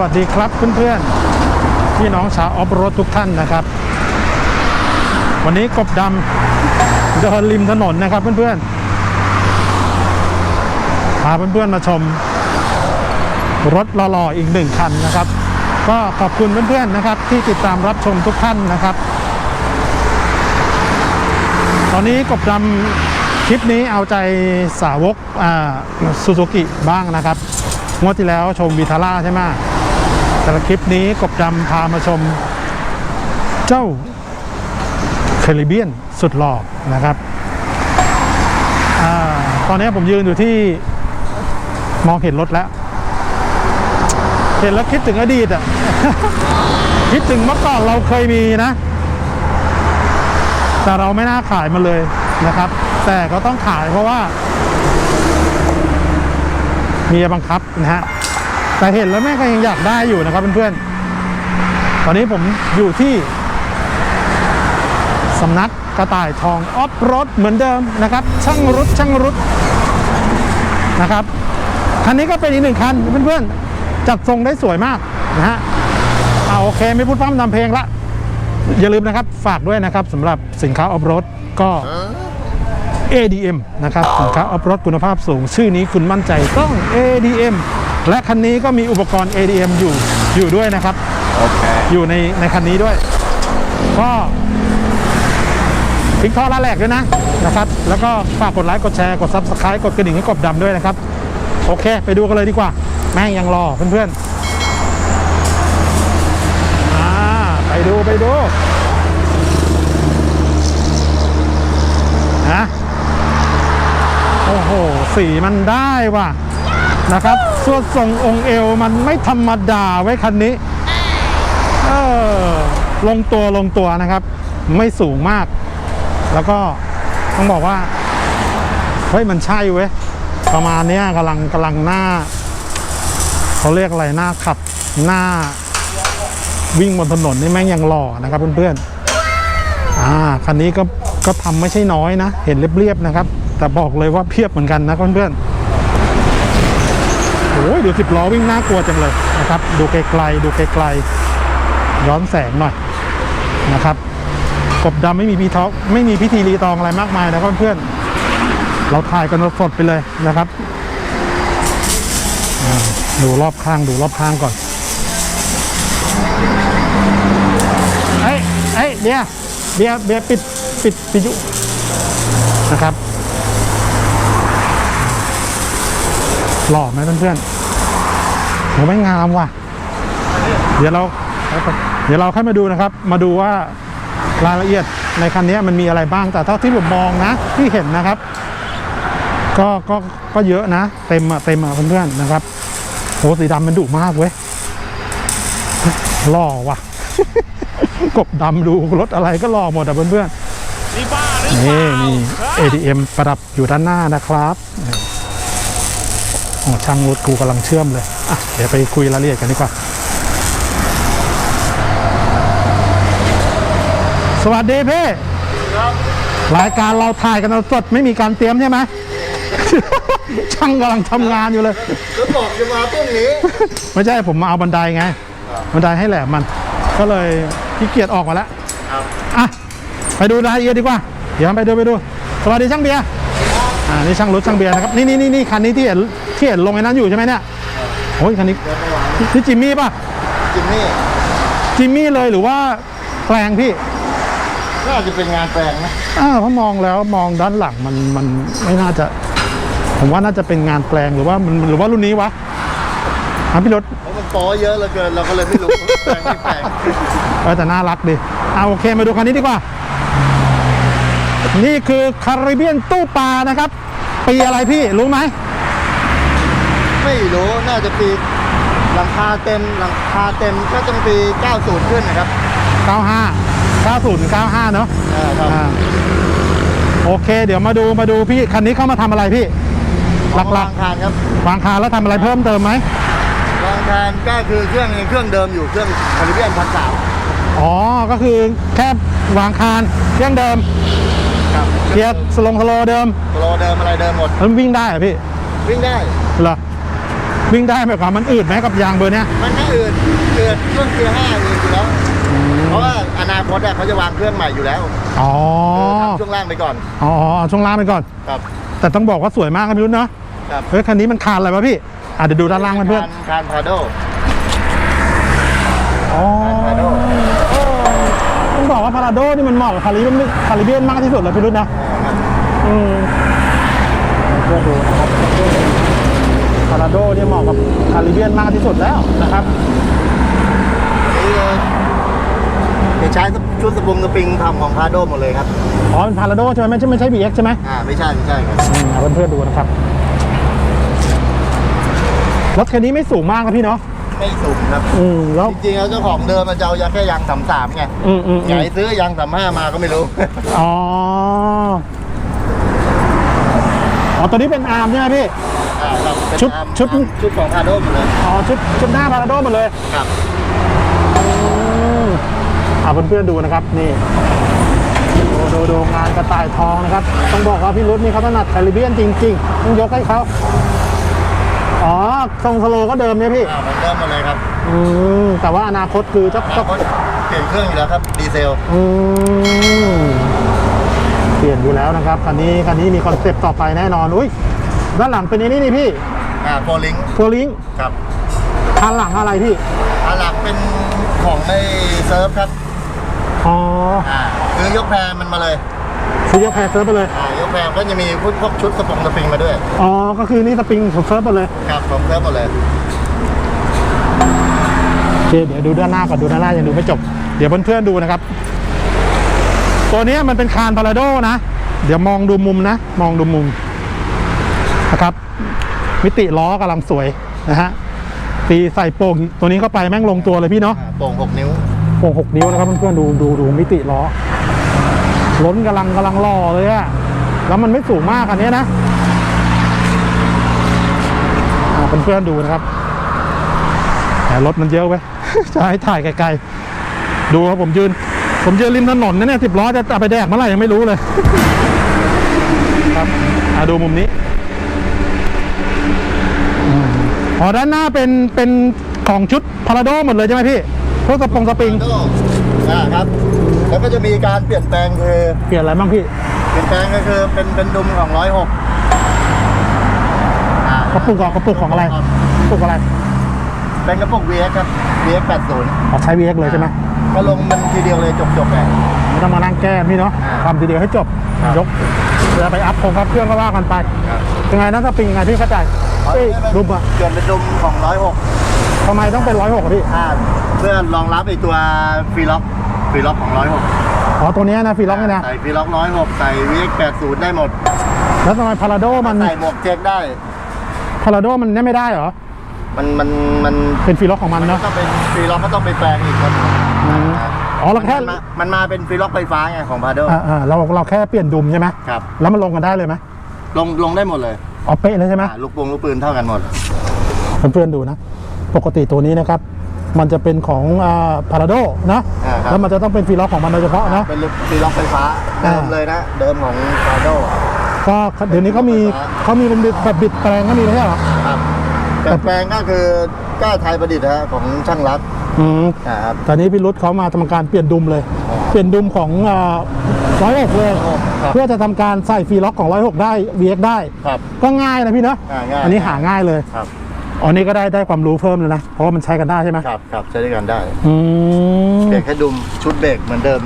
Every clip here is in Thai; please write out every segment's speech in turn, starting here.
วัสดีครับเพื่อนๆพี่น้องชาวออฟโรดทุกท่านนะครับ วันนี้กบดำเดินริมถนนนะครับเพื่อนๆพาเพื่อนๆมาชม รถหล่อๆอีกหนึ่งคันนะครับ ก็ขอบคุณเพื่อนๆนะครับ ที่ติดตามรับชมทุกท่านนะครับ ตอนนี้กบดำคลิปนี้เอาใจสาวกซูซูกิบ้างนะครับงวดที่แล้วชมวีทาร่าใช่ไหม แต่ละคลิปนี้กบดำพามาชม เจ้าเคลิเบียนสุดหล่อนะครับอตอนนี้ผมยืนอยู่ที่มองเห็นรถแล้ว เห็นแล้วคิดถึงอดีตอะ คิดถึงเมื่อก่อนเราเคยมีนะ แต่เราไม่น่าขายมันเลยนะครับ แต่ก็ต้องขายเพราะว่า มีบังคับนะฮะ แต่เห็นแล้วแม่ก็ยังอยากได้อยู่นะครับเพื่อนๆ ตอนนี้ผมอยู่ที่สำนักกระต่ายทองออฟรถเหมือนเดิมนะครับ ช่างรุดช่างรุดนะครับคันนี้ก็เป็นอีกหนึ่งคันเพื่อนๆ จัดทรงได้สวยมากนะฮะเอาโอเคไม่พูดพร่ำทำเพลงละ อย่าลืมนะครับฝากด้วยนะครับสำหรับสินค้าออฟรถก็ ADM นะครับสินค้าออฟรถคุณภาพสูง ชื่อนี้คุณมั่นใจต้อง ADM และคันนี้ก็มีอุปกรณ์ ADM อยู่อยู่ด้วยนะครับ Okay. อยู่ในในคันนี้ด้วย ก็พลิกท่อละแหลกด้วยนะนะครับ แล้วก็ฝากกดไลค์กดแชร์กด Subscribe กดกระดิ่งให้กบดำด้วยนะครับ โอเค ไปดูกันเลยดีกว่า แม่งยังรอเพื่อนๆอ่าไปดูไปดูนะโอ้โห สีมันได้ว่ะ นะครับส่วนทรงองค์เอวมันไม่ธรรมดาไว้คันนี้เออลงตัวลงตัวนะครับ ไม่สูงมาก แล้วก็ต้องบอกว่าเฮ้ยมันใช่เว้ยประมาณเนี้ยกำลังกำลังหน้าเขาเรียกอะไรหน้าขับหน้าวิ่งบนถนนนี่แม่งยังหล่อนะครับเพื่อนๆอ่าคันนี้ก็ก็ทำไม่ใช่น้อยนะ เห็นเรียบๆนะครับ แต่บอกเลยว่าเพียบเหมือนกันนะเพื่อนๆ อ้ยดูสิบล้อวิ่งน่ากลัวจังเลยนะครับ ดูไกลๆดูไกลๆย้อนแสงหน่อยนะครับ กบดำไม่มีพีทอกไม่มีพิธีรีตองอะไรมากมายนะเพื่อนๆเราถ่ายกันสดๆไปเลยนะครับดูรอบข้างดูรอบข้างก่อนเอ้ยเอ้ยเบียเบียเบียปิดปิดปิดยุนะครับ หล่อไหมเพื่อนๆโหไม่งามว่ะ เดี๋ยวเราเดี๋ยวเราค่อยมาดูนะครับ มาดูว่ารายละเอียดในคันนี้มันมีอะไรบ้างแต่เท่าที่ผมมองนะที่เห็นนะครับ ก็ก็ก็เยอะนะ เต็มอะเต็มอะเพื่อนๆนะครับโหสีดำมันดุมากเว้ยหล่อว่ะ กบดำดูรถอะไรก็หล่อหมดอะเพื่อนๆนี่บ้าหรือนี่มี ADM ประดับอยู่ด้านหน้านะครับนี่โอ้ ช่างรถกูกำลังเชื่อมเลยอะเดี๋ยวไปคุยรายละเอียดกันดีกว่า สวัสดีพี่รายการเราถ่ายกันสดไม่มีการเตรียมใช่ไหม ช่างกำลังทำงานอยู่เลยก็บอกจะมาพรุ่งนี้ ไม่ใช่ผมมาเอาบันไดไง บันไดให้แหลมมัน ก็เลยขี้เกียจออกมาแล้วครับอะไปดูรายละเอียดดีกว่า เดี๋ยวไปดูไปดู สวัสดีช่างเบียร์ อ่านี่ช่างรถช่างเบียร์นะครับนี่นี่นี่นี่คันนี้ที่เห็นที่เห็นลงไอ้นั้นอยู่ใช่ไหมเนี่ยโอ้ยคันนี้ที่จิมมี่ป่ะจิมมี่จิมมี่เลยหรือว่าแปลงพี่น่าจะเป็นงานแปลงนะอ่าเพราะมองแล้วมองด้านหลังมันมันไม่น่าจะผมว่าน่าจะเป็นงานแปลงหรือว่ามันหรือว่ารุ่นนี้วะอะพี่รถ เพราะมันโป๊เยอะเหลือเกินเราก็เลยไม่รู้แปลงไม่แปลง เออแต่น่ารักดีเอาโอเคมาดูคันนี้ดีกว่า นี่คือคาริเบียนตู้ปลานะครับ ปีอะไรพี่รู้ไหม ไม่รู้น่าจะปีหลังคาเต็มหลังคาเต็มก็ต้องปี 90 ขึ้นนะครับ 95 90 95 เนอะอ่าครับ อ่าโอเค เดี๋ยวมาดูมาดูพี่คันนี้เข้ามาทำอะไรพี่ หลักวางคานครับๆวางคาแล้วทำอะไรเพิ่มเติมไหมวางคานก็คือเครื่องยังเครื่องเดิมอยู่เครื่องคาริเบียนพันสามอ๋อก็คือแค่วางคานเครื่องเดิมครับ เกียร์สลงสโลว์เดิมโลเดิมอะไรเดิมหมดแล้วมันวิ่งได้เหรอพี่วิ่งได้ เหรอวิ่งได้ไหมครับมันอืดไหมกับยางเบอร์เนี้ยมันไม่อื่นเกิดช่วงเกียร์ห้าอื่นอยู่แล้ว เพราะว่าอนาคตอะเขาจะวางเครื่องใหม่อยู่แล้วอ๋อคือทำช่วงล่างไปก่อนอ๋อเอาช่วงล่างไปก่อน ครับ แต่ต้องบอกว่าสวยมากครับพี่รุ่นเนาะครับเฮ้ยคันนี้มันคานอะไรวะพี่อะเดี๋ยวดูด้านล่างมันเพื่อนคารพาโดอ๋อพาโดต้อง บอกว่าพาราโดนี่มันเหมาะกับคาริเบียนคาริเบียนมากที่สุดเลยพี่รุ่นนะ อืมเพื่อดูนะครับพาราโดเนี่ยเหมาะกับคาริเบียนมากที่สุดแล้วนะครับนี่เลยจะใช้ชุดสปรุงสปริงทำของพาโดหมดเลยครับ อ๋อเป็นพาราโดใช่ไหมไม่ใช่ไม่ใช่ BX ใช่ไหมอ่าไม่ใช่ไม่ใช่ครับอืมเอาเพื่อนๆดูนะครับ รถคันนี้ไม่สูงมากครับพี่เนาะ ไม่สุ่มครับอืมแล้ว จริงๆแล้วเจ้าของเดิมมันจะเอายาแค่ยางสามสามไงอืมอืมใหอืญ่มซื้อยางสามห้ามาก็ไม่รู้ อ๋อ อ๋อ ตัวนี้เป็นอาร์มใช่ไหมพี่ อ่าครับเป็นชุดอาร์มชุดชุดของพาโดหมดเลยอ๋อ ชุดชุดหน้าพาราโดหมดเลย ครับ อืมอ่าเพื่อนๆดูนะครับนี่ดูดูดูงานกระต่ายทองนะครับ ต้องบอกว่าพี่รุธนี่เขาถนัดแคริเบียนจริงๆต้องยกให้เขา อ๋อทรงสโลก็เดิมเนี่ยพี่อ่ามันเริ่มหมดเลยครับอืมแต่ว่าอนาคตคือจะอนาจะคตเปลี่ยนเครื่องอยู่แล้วครับดีเซลอืมเปลี่ยนอยู่แล้วนะครับคันนี้คันนี้มีคอนเซปต์ต่อไปแน่นอนอุ้ยด้านหลังเป็นไอ้นี่นี่พี่อ่าโฟลิงโฟลิงครับคันหลังอะไรพี่อันหลักเป็นของในเซิร์ฟครับอ๋ออ่าคือยกแพรมันมาเลย ซื้อยกแพรเซิร์ฟไปเลย อ่ายกแพรก็จะมีพวกพวกชุดสปรุงสปริงมาด้วย อ๋อ ก็คือนี่สปริงของเซิร์ฟไปเลย ครับผมเซิร์ฟหมดเลยโอเค เดี๋ยวดูด้านหน้าก่อนดูด้านหน้ายังดูไม่จบ เดี๋ยวเพื่อนๆดูนะครับ ตัวเนี้ยมันเป็นคานพาราโดนะ เดี๋ยวมองดูมุมนะ มองดูมุมนะครับมิติล้อกำลังสวยนะฮะตีใส่โป่งตัวนี้เข้าไปแม่งลงตัวเลยพี่เนาะ อ่าโป่ง 6 นิ้ว โป่งหกนิ้วนะครับเพื่อนๆดูดูดูมิติล้อ ล้นกำลังกำลังรอเลยอะแล้วมันไม่สูงมากอันนี้นะอาเพื่อนๆดูนะครับแต่รถมันเยอะไว้จะให้ถ่ายไกลๆ ดูครับผมยืน ผมยืนริมถนนนะเนี่ยสิบล้อจะไปแดกเมื่อไหร่ยังไม่รู้เลย ครับอาดูมุมนี้อ๋อด้านหน้าเป็นเป็นของชุดพาราโดหมดเลยใช่ไหมพี่พวกสปงสปริงอ่าครับ แล้วก็จะมีการเปลี่ยนแปลงคือเปลี่ยนอะไรบ้างพี่ เปลี่ยนแปลงก็คือเป็นเป็นดุมของร้อยหกอ่ากระปุกของกระปุกของอะไรกระปุกอะไร เป็นกระปุก VX ครับ VX 80อ๋อใช้ VX เลยใช่ไหมก็ลงมันทีเดียวเลยจบๆเลยไม่ต้องมานั่งแก้พี่เนาะอ่าทำทีเดียวให้จบครับยกเวลาไปอัพโครงครับเครื่องก็ว่ากันไปครับยังไงนะสปริงยังไงพี่เข้าใจเอ้ยดุมอะเปลี่ยนเป็นดุมของร้อยหกทำไมต้องเป็นร้อยหกพี่อ่าเพื่อรองรับไอตัวฟรีล็อก ฟรีล็อกของร้อยหกอ๋อตัวเนี้ยนะฟีล็อกเนี่ยนะ ใส่ฟรีล็อกร้อยหกใส่ VX 80ได้หมด แล้วทำไมพาราโดมันใส่หมวกเจ็กได้ พาราโดมันเนี่ยไม่ได้เหรอ มันมันมันเป็นฟีล็อกของมันมันก็เนาะต้องเป็นฟรีล็อกก็ต้องไปแปลงอีกครับอืมอ๋อเราแค่ มันมามันมาเป็นฟรีล็อกไฟฟ้าไงของพาโดอ่าอ่าเราเราแค่เปลี่ยนดุมใช่ไหมครับ แล้วมันลงกันได้เลยไหมลงลงได้หมดเลยอ๋อเป๊ะเลยใช่ไหมอ่าลูกปงลูกปืนเท่ากันหมดเพื่อนๆดูนะ ปกติตัวนี้นะครับ มันจะเป็นของพาราโดนะอ่าครับแล้วมันจะต้องเป็นฟีล็อกของมันโดยเฉพาะนะ เป็นฟรีล็อกไฟฟ้าอ่าเดิมเลยนะ เดิมของพาโดก็เดี๋ยวนี้เขามีเขามีเป็นแบบบิดแปลงก็มีไม่ใช่เหรอครับแต่แปลงก็คือก้าไทยประดิษฐ์นะฮะของช่างรักอืมอ่าครับตอนนี้พี่รุธเขามาทำการเปลี่ยนดุมเลยอ๋อเปลี่ยนดุมของร้อยหกเลยครับเพื่อจะทำการใส่ฟีล็อกของร้อยหกได้ VX ได้ครับก็ง่ายนะพี่เนาะอ่าง่ายอันนี้หาง่ายเลยครับ อ๋อนี่ก็ได้ได้ความรู้เพิ่มเลยนะ เพราะว่ามันใช้กันได้ใช่ไหมครับครับใช้ด้วยกันได้อืมเบรกแค่ดุมชุดเบรกเหมือนเดิม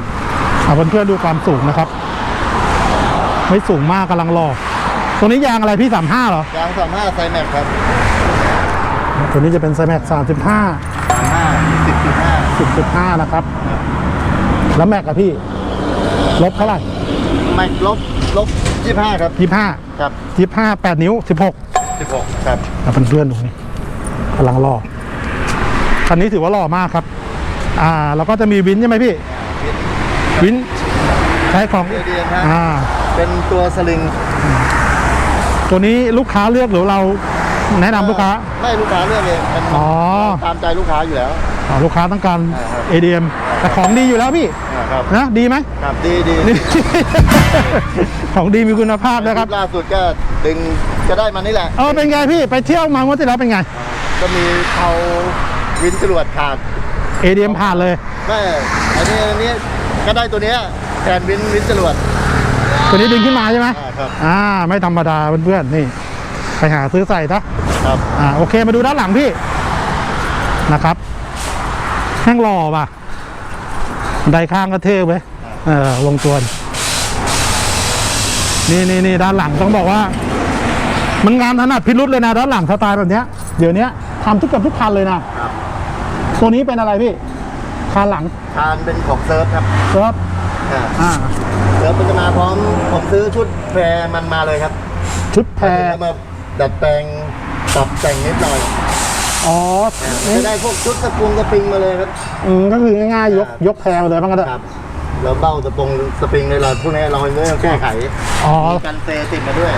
เอาเพื่อนๆดูความสูงนะครับ ไม่สูงมากกำลังรอตัวนี้ยางอะไรพี่สามห้าเหรอยางสามห้าไซแม็กครับตัวนี้จะเป็นไซแม็กสามสิบห้าสามห้าสิบจุดห้าสิบจุดห้านะครับ แล้วแม็กอะพี่ ลบเท่าไหร่แม็กลบลบยี่ห้าครับยี่ห้าครับยี่ห้าแปดนิ้วสิบหกสิบหกครับเอาเพื่อนๆดูนี่ กำลังรอคันนี้ถือว่าหล่อมากครับ อ่าแล้วก็จะมีวินใช่ไหมพี่ วินใช้ของเดียนฮะอ่า เป็นตัวสลิงตัวนี้ลูกค้าเลือกหรือเราแนะนำลูกค้า ไม่ลูกค้าเลือกเองมันอ๋อ ตามใจลูกค้าอยู่แล้ว อ๋อลูกค้าต้องการ อ่าครับ ADM แต่ของดีอยู่แล้วพี่อ่าครับนะ ดีไหมครับดีดีนี่ ของดีมีคุณภาพนะครับ ล่าสุดก็ดึงจะได้มานี่แหละ เออเป็นไงพี่ไปเที่ยวมาเมื่อที่แล้วเป็นไง กก็มีเผาวินจรวดขาด ADM ผ่านเลย ไม่อันนี้อันนี้ก็ได้ตัวเนี้ยแทนวินวินจรวด ตัวนี้ดึงขึ้นมาใช่ไหมอ่าครับ อ่า ไม่ธรรมดาเพื่อนๆนี่ ไปหาซื้อใส่ซะ ครับ อ่าโอเคมาดูด้านหลังพี่นะครับแม่งหล่อป่ะบันไดข้างก็เท่ไปเออลงตัวดินี่นี่นี่ด้านหลังต้องบอกว่า มันงานถนัดพิรุษเลยนะด้านหลังสไตล์แบบเนี้ยเดี๋ยวนี้ ทำทุกกับทุกคันเลยนะครับตัวนี้เป็นอะไรพี่คานหลังทานเป็นของเซิร์ฟครับเซิร์ฟอ่าอ่าเซิร์ฟมันจะมาพร้อมผมซื้อชุดแพรมันมาเลยครับชุดแพรแล้วมาดัดแปลงปรับแต่งนิดหน่อยอ๋อจะได้พวกชุดสปรุงสปริงมาเลยครับ อืมก็คือง่ายๆยกยกแพรมาเลยบ้างก็ได้ครับแล้วเบ้าสปรุงสปริงในเราพวกนี้เราไม่ต้องแก้ไขอ๋อ มีกันเซติดมาด้วย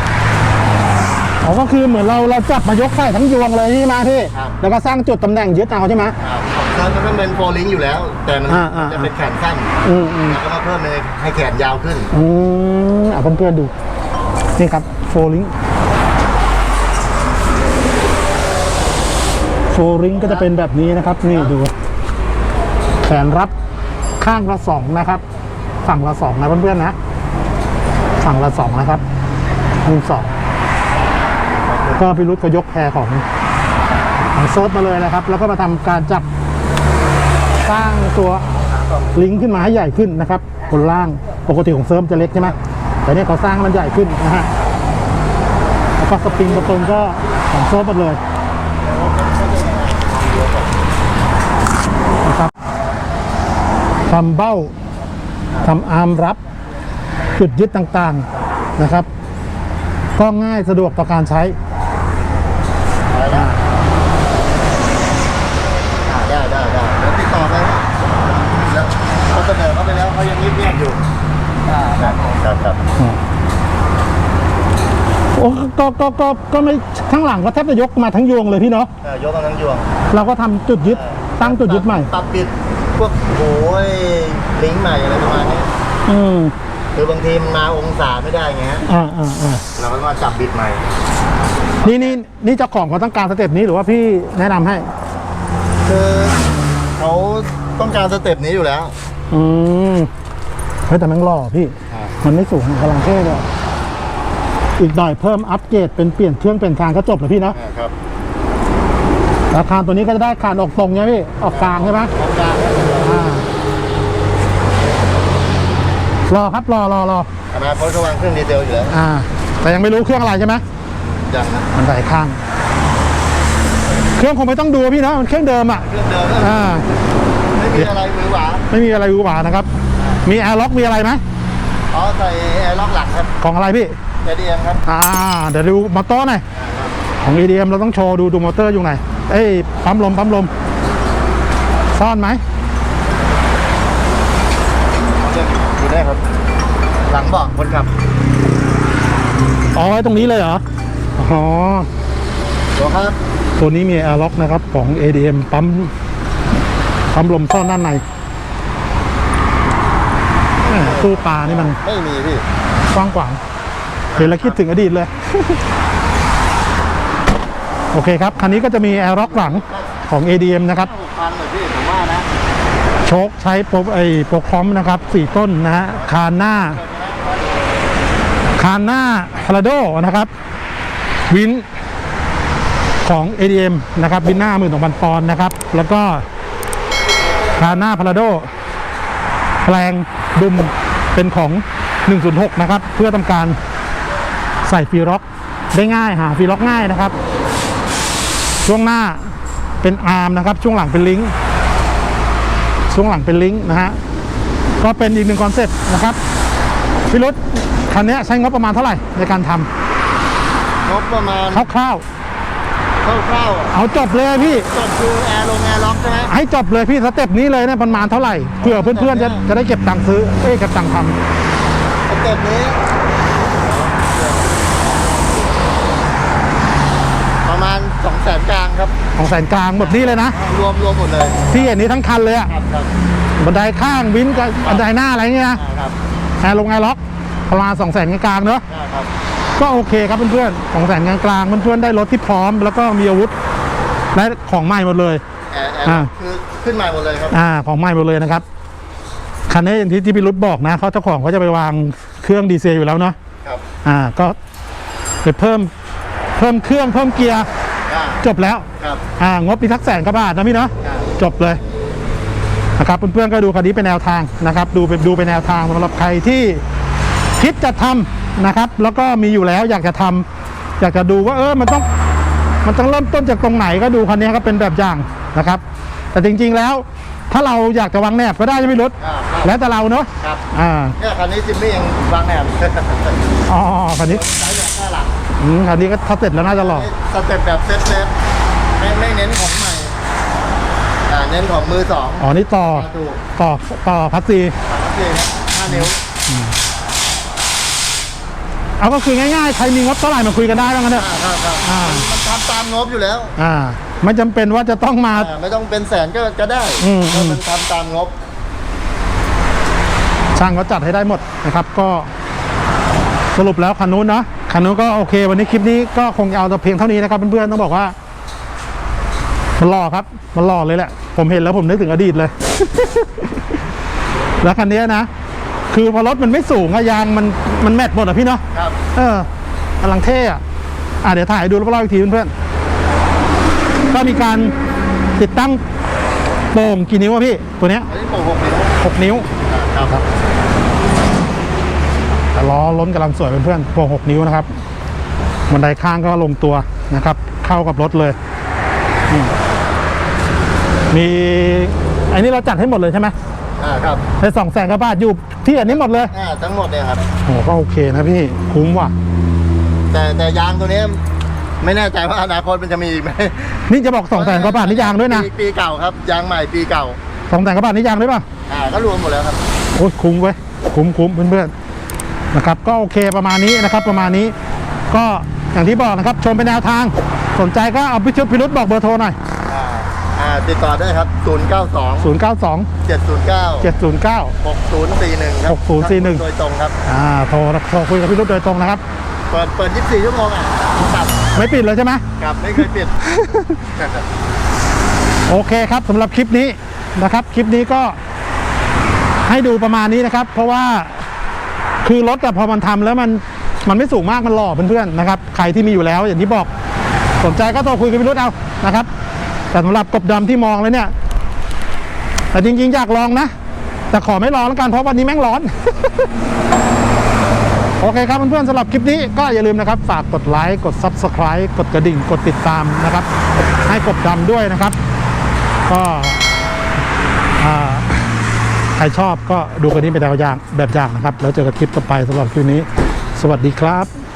อ๋อก็คือเหมือนเราเราจับมายกใส่ทั้งยวงเลยใช่ไหมพี่ครับ แล้วก็สร้างจุดตำแหน่งยึดเอาใช่ไหม อ่าของเซิร์ฟมันก็เป็นโฟลิงอยู่แล้ว แต่มันอ่าอ่า จะเป็นแขนสั้นอืมอืม แล้วก็มาเพิ่มในให้แขนยาวขึ้น อืมอะเพื่อนๆดู นี่ครับโฟลิงโฟลิงก็จะเป็นแบบนี้นะครับ นี่ดู แขนรับข้างละสองนะครับ ฝั่งละสองนะเพื่อนๆนะ ฝั่งละสองนะครับมุมสอง ก็พิรุษก็ยกแพรของของเซิร์ฟมาเลยนะครับ แล้วก็มาทำการจับสร้างตัวลิงก์ขึ้นมาให้ใหญ่ขึ้นนะครับบนล่างปกติของเซิร์ฟจะเล็กใช่ไหมแต่เนี่ยเขาสร้างมันใหญ่ขึ้นนะฮะแล้วก็สปริงกระตรงก็ของเซิร์ฟหมดเลยนะครับทำเบ้าทำอาร์มรับจุดยึดต่างๆนะครับ ก็ง่ายสะดวกต่อการใช้ อะไรนะอ่าได้ได้ได้เดี๋ยวติดต่อไปแล้วเขาเสนอเขาไปแล้วเขายังเงียบๆอยู่อ่าครับครับครับ โอ้ ก็ก็ก็ก็ไม่ข้างหลังก็แทบจะยกมาทั้งยวงเลยพี่เนาะเออยกกำลังยวงเราก็ทำจุดยึดตั้งจุดยึดใหม่ปรับปิดพวกโอ้ยลิงก์ใหม่อะไรประมาณนี้อืมคือบางทีมันมาองศาไม่ได้ไงฮะอ่าอ่าอ่าเราก็มาจับบิดใหม่ นี่นี่นี่เจ้าของเขาต้องการสเต็ปนี้หรือว่าพี่แนะนำให้ คือเขาต้องการสเต็ปนี้อยู่แล้ว อืมเฮ้ยแต่แมันหล่อพี่อ่ามันไม่สูงกำลังเท่เลยอี กหน่อยเพิ่มอัปเกรดเป็นเปลี่ยนเครื่องเปลี่ยนคานก็จบแล้วพี่เนาะอ่าครับแล้วคานตัวนี้ก็จะได้คานออกตรงใช่ไหมพี่ออกกลางใช่ไหมตรงกลางอ่ารอครับรอรอรออนาคตเขาวางเครื่องดีเทลอยู่แล้วอ่า แต่ยังไม่รู้เครื่องอะไรใช่ไหมอย่างนะมันใส่ข้าง เครื่องคงไม่ต้องดูพี่เนาะมันเครื่องเดิมอะเครื่องเดิมนะอ่าไม่มีอะไรมือหวาไม่มีอะไรหวือหวานะครับ มีแอร์ล็อกมีอะไรไหมอ๋อใส่แอร์ล็อกหลังครับ ของอะไรพี่ ADM ครับ อ่า เดี๋ยวดูมอเตอร์หน่อย ของ EDM เราต้องโชว์ดูดูมอเตอร์อยู่ไหน เอ้ย ปั๊มลม ปั๊มลม ซ่อนไหมอยู่ได้ครับ หลังเบอกคนขับ อ๋อ ไว้ตรงนี้เลยเหรอ อ๋อตัวครับ ตัวนี้มีแอร์ล็อกนะครับ ของ ADM ปั๊ม ปั๊มลมซ่อนด้านในแหม่ตู้ปลานี่มัน ไม่มีพี่กว้างขวาง เห็นแล้วคิดถึงอดีตเลย โอเคครับ คันนี้ก็จะมีแอร์ล็อกหลังของ ADM นะครับหกพันเลยพี่ผมว่านะโชคใช้โปรไอโปรคอมนะครับสี่ต้นนะฮะคานหน้า คานหน้าพาราโดนะครับ วินของ ADM นะครับวินหน้าหมื่นสองพันปอนด์นะครับ แล้วก็คานหน้าพาราโดแปลงดุมเป็นของ 106 นะครับ เพื่อทำการ ใส่ฟรีล็อกได้ง่ายหาฟรีล็อกง่ายนะครับ ช่วงหน้าเป็นอาร์มนะครับ ช่วงหลังเป็นลิงก์ช่วงหลังเป็นลิงก์นะฮะก็เป็นอีกหนึ่งคอนเซ็ปต์นะครับพี่รุธคันนี้ใช้งบประมาณเท่าไหร่ในการทงบประมาณำคร่าวคร่าวๆอะๆเอาจบเลยพี่จบคือแอร์ลงแอร์ล็อกใช่ไหมให้จบเลยพี่สเต็ปนี้เลยนะประมาณเท่าไหร่เผื่อเพื่อนๆจะจะได้เก็บตังค์ซื้อเอ้ยเก็บตังค์ทสเต็ปนี้ ประมาณสองแสนกลางครับำของแสนกลางหมดนี้เลยนะ รวมรวมหมดเลยที่เห็นนี้ทั้งคันเลยอะครับครับบันไดข้างวินกับบันไดหน้าอะไรเงี้ยนะอ่าครับแอร์ลงแอร์ล็อกประมาณสองแสนกลางๆเนอะได้ครับก็โอเคครับเพื่อนๆสองแสนกลางๆเพื่อนๆได้รถที่พร้อม แล้วก็มีอาวุธและของใหม่หมดเลย แอร์แออ่าร์คือขึ้นมาหมดเลยครับอ่าของใหม่หมดเลยนะครับคันนี้อย่างที่ที่พี่รุธบอกนะเขาเจ้าของเขาจะไปวางเครื่องดีเซลอยู่แล้วเนาะ ครับ อ่าก็ไปเพิ่มเพิ่มเครื่องเพิ่มเกียร์อ่า จบแล้วครับอ่างบปีทักแสนกว่าบาทนะพี่เนาะอ่าจบเลยนะครับเพื่อนๆก็ดูคันนี้เป็นแนวทางนะครับ ดูเป็นดูเป็นแนวทางสำหรับใครที่คิดจะทำนะครับ แล้วก็มีอยู่แล้วอยากจะทำอยากจะดูว่าเออมันต้องมันต้องเริ่มต้นจากตรงไหนก็ดูคันนี้ครับเป็นแบบอย่างนะครับ แต่จริงๆแล้วถ้าเราอยากจะวางแนบก็ได้ใช่ไหมรุดอ่าครับแล้วแต่เราเนาะครับอ่าเนี่ยคันนี้จิมมี่ยังวางแหนบอ๋อคันนี้ อืมคันนี้ก็ถ้าเสร็จแล้วน่าจะหล่อสเต็ปแบบเซ็ตเซ็ตไม่ไม่เน้นของใหม่อ่าเน้นของมือสองอ๋อนี่ต่อมาดูต่อต่อพัสซีโอเคห้านิ้วเอาก็คือง่ายๆใครมีงบเท่าไหร่มาคุยกันได้แล้วกันเถอะอ่าครับครับอ่ามันทำตามงบอยู่แล้วอ่าไม่จำเป็นว่าจะต้องมา อ่าไม่ต้องเป็นแสนก็ก็ได้อืม เพราะมันทำตามงบช่างเขาจัดให้ได้หมดนะครับ ก็สรุปแล้วคันนู้นเนาะ คันนู้นก็โอเค วันนี้คลิปนี้ก็คงจะเอาแต่เพียงเท่านี้นะครับเพื่อนๆต้องบอกว่า มันหล่อครับ มันหล่อเลยแหละ ผมเห็นแล้วผมนึกถึงอดีตเลย แล้วคันนี้นะ คือพอรถมันไม่สูงอะยางมันมันแมทหมดอะพี่เนาะครับ เออกำลังเท่อะอะเดี๋ยวถ่ายให้ดูรอบๆอีกทีเพื่อนๆก็มีการติดตั้งโป่งกี่นิ้วอะพี่ ตัวเนี้ยอันนี้โป่งหกนิ้วหกนิ้วอ่าครับแต่ ล้อล้นกำลังสวยเพื่อนๆโป่งหกนิ้วนะครับบันไดข้างก็ลงตัวนะครับ เข้ากับรถเลยนี่มีอันนี้เราจัดให้หมดเลยใช่ไหมอ่าครับในสองแสนกว่าบาทอยู่ที่อันนี้หมดเลยอ่าทั้งหมดเนี่ยครับโอ้ก็โอเคนะพี่คุ้มว่ะ แต่แต่ยางตัวเนี้ยไม่แน่ใจว่าอนาคตมันจะมีอีกไหมนี่จะบอกสองแสนกว่าบาทนี่ยางด้วยนะปีปีเก่าครับยางใหม่ปีเก่าสองแสนกว่าบาทนี่ยางด้วยป่ะอ่าก็รวมหมดแล้วครับโอ้ยคุ้มเว้ยคุ้มคุ้มเพื่อนๆ นะครับก็โอเคประมาณนี้นะครับประมาณนี้ ก็อย่างที่บอกนะครับชมเป็นแนวทาง สนใจก็เอาพิชุดพิรุษบอกเบอร์โทรหน่อยอ่าอ่าติดต่อได้ครับ 0 9 2 0 9 2 7 0 9 7 0 9 6 0 4 1 ครับ6041 โดยตรงครับอ่าโทรโทรคุยกับพี่รุษโดยตรงนะครับ เปิดเปิด 24 ชั่วโมงอะครับไม่ปิดเลยใช่ไหมครับไม่เคยปิด โอเคครับสำหรับคลิปนี้นะครับ คลิปนี้ก็ให้ดูประมาณนี้นะครับ เพราะว่า คือรถกับพอมันทำแล้วมันมันไม่สูงมากมันหล่อเพื่อนๆนะครับใครที่มีอยู่แล้วอย่างที่บอกสนใจก็โทรคุยกับพี่รุษเอานะครับ แต่สำหรับกบดำที่มองเลยเนี่ย แต่จริงๆอยากลองนะ แต่ขอไม่ลองแล้วกันเพราะวันนี้แม่งร้อน โอเคครับเพื่อนๆสำหรับคลิปนี้ก็อย่าลืมนะครับ ฝากกดไลค์กด Subscribe กดกระดิ่งกดติดตามนะครับ ให้กบดำด้วยนะครับ ก็อ่า ใครชอบก็ดูกันนี้เป็นแบบอย่างแบบอย่างนะครับ แล้วเจอกันคลิปต่อไปสำหรับคลิปนี้ สวัสดีครับ